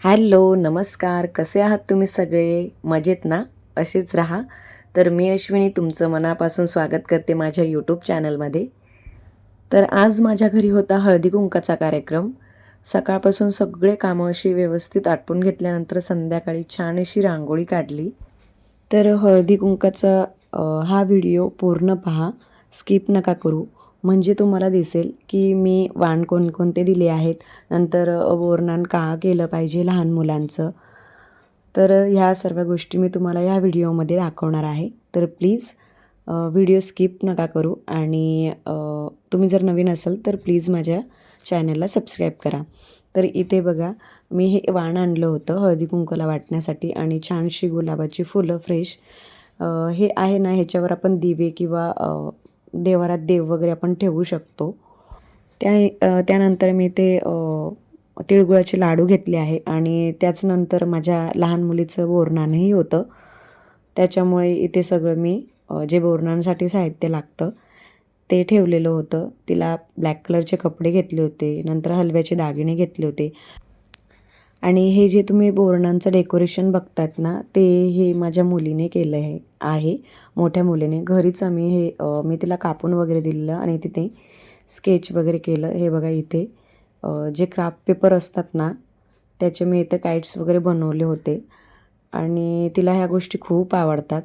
Hello नमस्कार. कसे आहात तुम्ही सगळे? मजेत ना? असेच राहा. तर मी अश्विनी तुमचं मनापासून स्वागत करते माझ्या यूट्यूब चॅनलमध्ये तर आज माझ्या घरी होता हळदी कुंकाचा कार्यक्रम. सकाळपासून सगळे कामं अशी व्यवस्थित आटपून घेतल्यानंतर संध्याकाळी छान अशी रांगोळी काढली. तर हळदी कुंकाचा हा व्हिडिओ पूर्ण पहा. स्किप नका करू. म्हणजे तुम्हाला दिसेल की मी वाण कोणकोणते दिले आहेत. नंतर वर्णन का केलं पाहिजे लहान मुलांचं. तर ह्या सर्व गोष्टी मी तुम्हाला या व्हिडिओमध्ये दाखवणार आहे. तर प्लीज व्हिडिओ स्किप नका करू आणि तुम्ही जर नवीन असाल तर प्लीज माझ्या चॅनलला सबस्क्राईब करा. तर इथे बघा मी हे वाण आणलं होतं हळदी कुंकूला वाटण्यासाठी आणि छानशी गुलाबाची फुलं फ्रेश. हे आहे ना ह्याच्यावर आपण दिवे किंवा देवारात देव वगैरे आपण ठेवू शकतो. त्या त्यानंतर मी ते तिळगुळाचे लाडू घेतले आहे आणि त्याचनंतर माझ्या लहान मुलीचं बोरनानही होतं. त्याच्यामुळे इथे सगळं मी जे बोरणांसाठी साहित्य लागतं ते ठेवलेलं होतं. तिला ब्लॅक कलरचे कपडे घेतले होते नंतर हलव्याचे दागिने घेतले होते. आणि हे जे तुम्ही बोरणांचं डेकोरेशन बघतात ना ते हे माझ्या मुलीने केलं आहे. आहे मोठ्या मुलीने. घरीच आम्ही हे मी तिला कापून वगैरे दिलेलं आणि तिथे स्केच वगैरे केलं. हे बघा इथे. जे क्राफ्ट पेपर असतात ना त्याचे मी इथे काईट्स वगैरे बनवले होते. आणि तिला ह्या गोष्टी खूप आवडतात.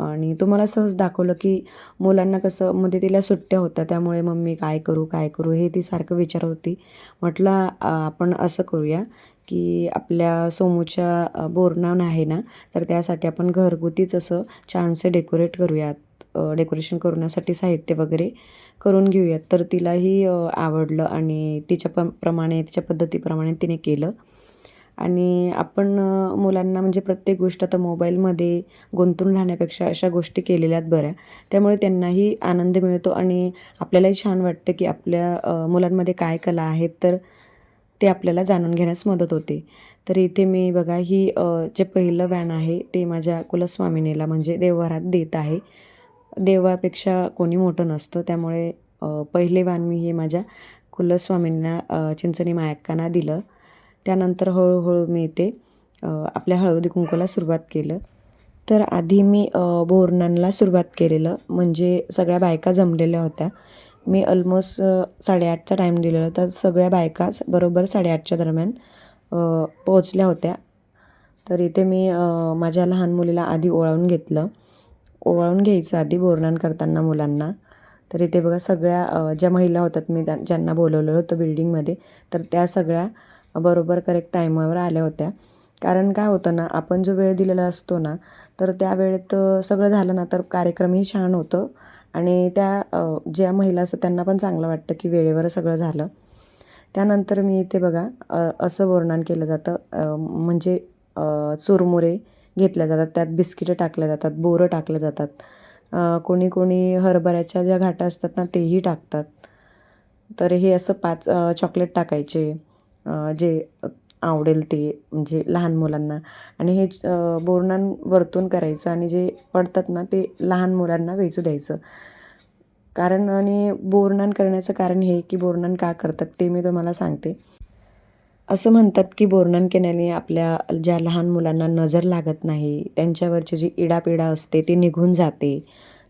आणि तुम्हाला सहज दाखवलं की मुलांना कसं मध्ये तिला सुट्ट्या होत्या त्यामुळे मम्मी काय करू काय करू? हे ती सारखं विचारत होती. म्हटलं आपण असं करूया. की आपल्या सोमूच्या अ, बोरनान आहे ना तर त्यासाठी आपण घरगुतीच असं छानसे डेकोरेट करूयात. डेकोरेशन करण्यासाठी साहित्य वगैरे करून घेऊयात. तर तिलाही आवडलं आणि तिच्या प प्रमाणे तिच्या पद्धतीप्रमाणे तिने केलं. आणि आपण मुलांना म्हणजे प्रत्येक गोष्ट आता मोबाईलमध्ये गुंतून राहण्यापेक्षा अशा गोष्टी केलेल्यात बऱ्या. त्यामुळे त्यांनाही आनंद मिळतो आणि आपल्यालाही छान वाटतं की आपल्या मुलांमध्ये काय कला आहेत तर ते आपल्याला जाणून घेण्यास मदत होते. तर इथे मी बघा ही जे पहिलं वॅन आहे ते माझ्या कुलस्वामिनीला म्हणजे देवघरात देत आहे. देवापेक्षा कोणी मोठं नसतं. त्यामुळे पहिले वॅन मी हे माझ्या कुलस्वामींना चिंचणी मायक्कांना दिलं. त्यानंतर हळूहळू मी ते आपल्या हळदी कुंकूला सुरुवात केलं. तर आधी मी बोरणांना सुरुवात केलेलं. म्हणजे सगळ्या बायका जमलेल्या होत्या. मी ऑलमोस्ट साडेआठचा टाईम दिलेला. तर सगळ्या बायका बरोबर साडेआठच्या दरम्यान पोहोचल्या होत्या. तर इथे मी माझ्या लहान मुलीला आधी ओवाळून घेतलं. ओवाळून घ्यायचं आधी बोरणान करताना मुलांना. तर इथे बघा सगळ्या ज्या महिला होतात मी त्या ज्यांना बोलवलेलं होतं बिल्डिंगमध्ये तर त्या सगळ्या बरोबर करेक्ट टायमावर आल्या होत्या. कारण काय होतं ना आपण जो वेळ दिलेला असतो ना तर त्या वेळेत सगळं झालं ना तर कार्यक्रमही छान होतं. आणि त्या ज्या महिला असतात त्यांना पण चांगलं वाटतं की वेळेवर सगळं झालं. त्यानंतर मी इथे बघा असं वर्णन केलं जातं म्हणजे चुरमुरे घेतल्या जातात त्यात बिस्किटं टाकल्या जातात बोरं टाकल्या जातात. कोणी कोणी हरभऱ्याच्या ज्या घाटा असतात ना तेही टाकतात. तर हे असं पाच चॉकलेट टाकायचे जे आवडेल ते म्हणजे लहान मुलांना. आणि हे बोरणान वरतून करायचं आणि जे पडतात ना ते लहान मुलांना वेचू द्यायचं. कारण आणि बोरणान करण्याचं कारण हे की बोरणान का करतात ते मी तुम्हाला सांगते. असं म्हणतात की बोरणान केल्याने आपल्या ज्या लहान मुलांना नजर लागत नाही त्यांच्यावरची जी इडापिडा असते ती निघून जाते.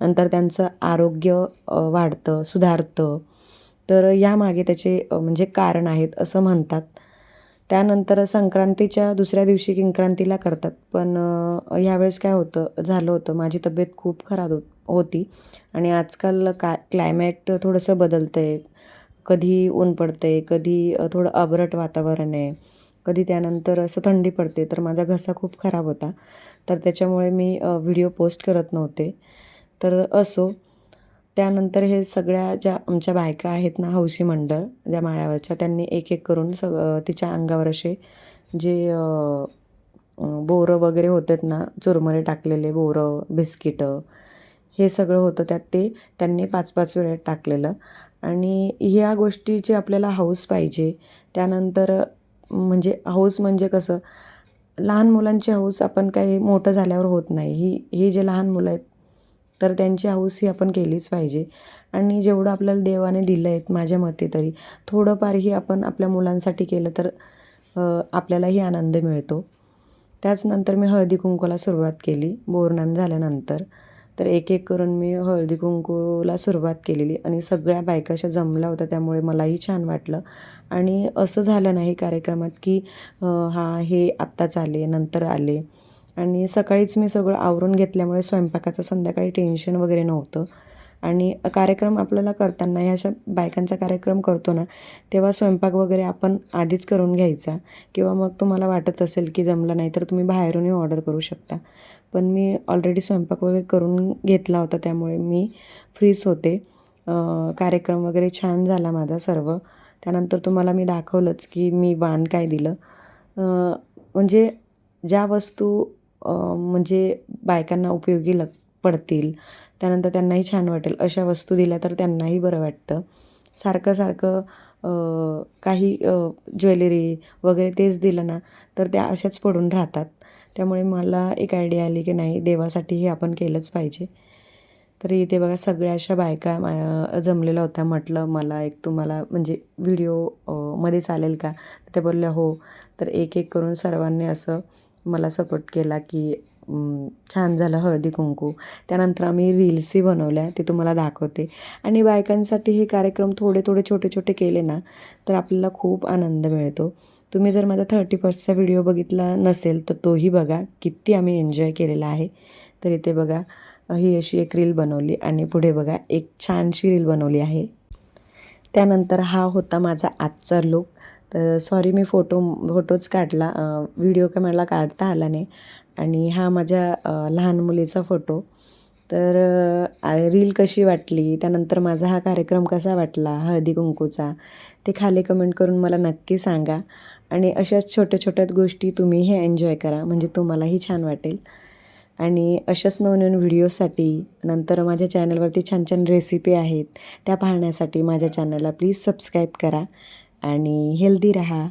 नंतर त्यांचं आरोग्य वाढतं सुधारतं. तर यामागे त्याचे म्हणजे कारण आहेत असं म्हणतात. त्यानंतर संक्रांतीच्या दुसऱ्या दिवशी किंक्रांतीला करतात. पण ह्यावेळेस काय होतं झालं होतं. माझी तब्येत खूप खराब होत होती. आणि आजकाल का क्लायमॅट थोडंसं बदलतं आहे कधी ऊन पडतं आहे कधी थोडं अबरट वातावरण आहे. कधी त्यानंतर असं थंडी पडते. तर माझा घसा खूप खराब होता. तर त्याच्यामुळे मी व्हिडिओ पोस्ट करत नव्हते. तर असो त्यानंतर हे सगळ्या ज्या आमच्या बायका आहेत ना हौशी मंडळ ज्या माळ्यावरच्या त्यांनी एक एक करून सग तिच्या अंगावर असे जे बोरं वगैरे होतात ना चुरमुरे टाकलेले बोरं बिस्किटं हे सगळं होतं त्यात ते त्यांनी पाच पाच वेळेत टाकलेलं. आणि ह्या गोष्टीची आपल्याला हौस पाहिजे. त्यानंतर म्हणजे हौस म्हणजे कसं लहान मुलांची हौस आपण काही मोठं झाल्यावर होत नाही. ही ही जे लहान मुलं आहेत तर त्यांची हौस ही आपण केलीच पाहिजे. आणि जेवढं आपल्याला देवाने दिलं आहेत माझ्या मते तरी थोडंफारही आपण आपल्या मुलांसाठी केलं तर आपल्यालाही आनंद मिळतो. त्याचनंतर मी हळदी कुंकूला सुरुवात केली बोरनान झाल्यानंतर. तर एक एक करून मी हळदी कुंकूला सुरुवात केलेली आणि सगळ्या बायका अशा जमल्या होत्या त्यामुळे मलाही छान वाटलं. आणि असं झालं नाही कार्यक्रमात की हा हे आत्ताच आले नंतर आले. आणि सकाळीच मी सगळं आवरून घेतल्यामुळे स्वयंपाकाचं संध्याकाळी टेन्शन वगैरे नव्हतं. आणि कार्यक्रम आपल्याला करताना ह्या अशा बायकांचा कार्यक्रम करतो ना तेव्हा स्वयंपाक वगैरे आपण आधीच करून घ्यायचा. किंवा मग तुम्हाला वाटत असेल की जमलं नाही तर तुम्ही बाहेरूनही ऑर्डर करू शकता. पण मी ऑलरेडी स्वयंपाक वगैरे करून घेतला होता त्यामुळे मी फ्रीच होते. कार्यक्रम वगैरे छान झाला माझा सर्व. त्यानंतर तुम्हाला मी दाखवलंच की मी वाण काय दिलं. म्हणजे ज्या वस्तू म्हणजे बायकांना उपयोगी लग पडतील. त्यानंतर त्यांनाही छान वाटेल. अशा वस्तू दिल्या तर त्यांनाही बरं वाटतं. सारखं सारखं काही ज्वेलरी वगैरे तेच दिलं ना तर त्या अशाच पडून राहतात. त्यामुळे मला एक आयडिया आली की नाही देवासाठी हे आपण केलंच पाहिजे. तर इथे बघा सगळ्या अशा बायका मा- जमलेल्या होत्या. म्हटलं मला एक तुम्हाला म्हणजे व्हिडिओमध्ये चालेल का? ते बोलल्या हो. तर एक एक करून सर्वांनी असं मला सपोर्ट केला की छान झालं हळदी कुंकू. त्यानंतर आम्ही रील्सही बनवल्या ते तुम्हाला दाखवते. आणि बायकांसाठी हे कार्यक्रम थोडे थोडे छोटे छोटे केले ना तर आपल्याला खूप आनंद मिळतो. तुम्ही जर माझा थर्टी फर्स्टचा व्हिडिओ बघितला नसेल तर तोही बघा. किती आम्ही एन्जॉय केलेला आहे. तर इथे बघा ही अशी एक रील बनवली आणि पुढे बघा एक छानशी रील बनवली आहे. त्यानंतर हा होता माझा आजचा लुक तर सॉरी मी फोटो फोटोच काढला व्हिडिओ काय मला काढता आला नाही. आणि हा माझ्या लहान मुलीचा फोटो. तर रील कशी वाटली त्यानंतर माझा हा कार्यक्रम कसा वाटला हळदी कुंकूचा ते खाली कमेंट करून मला नक्की सांगा. आणि अशाच छोट्या छोट्या गोष्टी तुम्ही हे एन्जॉय करा म्हणजे तुम्हालाही छान वाटेल. आणि अशाच नवनवीन व्हिडिओसाठी नंतर माझ्या चॅनलवरती छान छान रेसिपी आहेत त्या पाहण्यासाठी माझ्या चॅनलला प्लीज सबस्क्राईब करा. आणि हेल्दी राहा.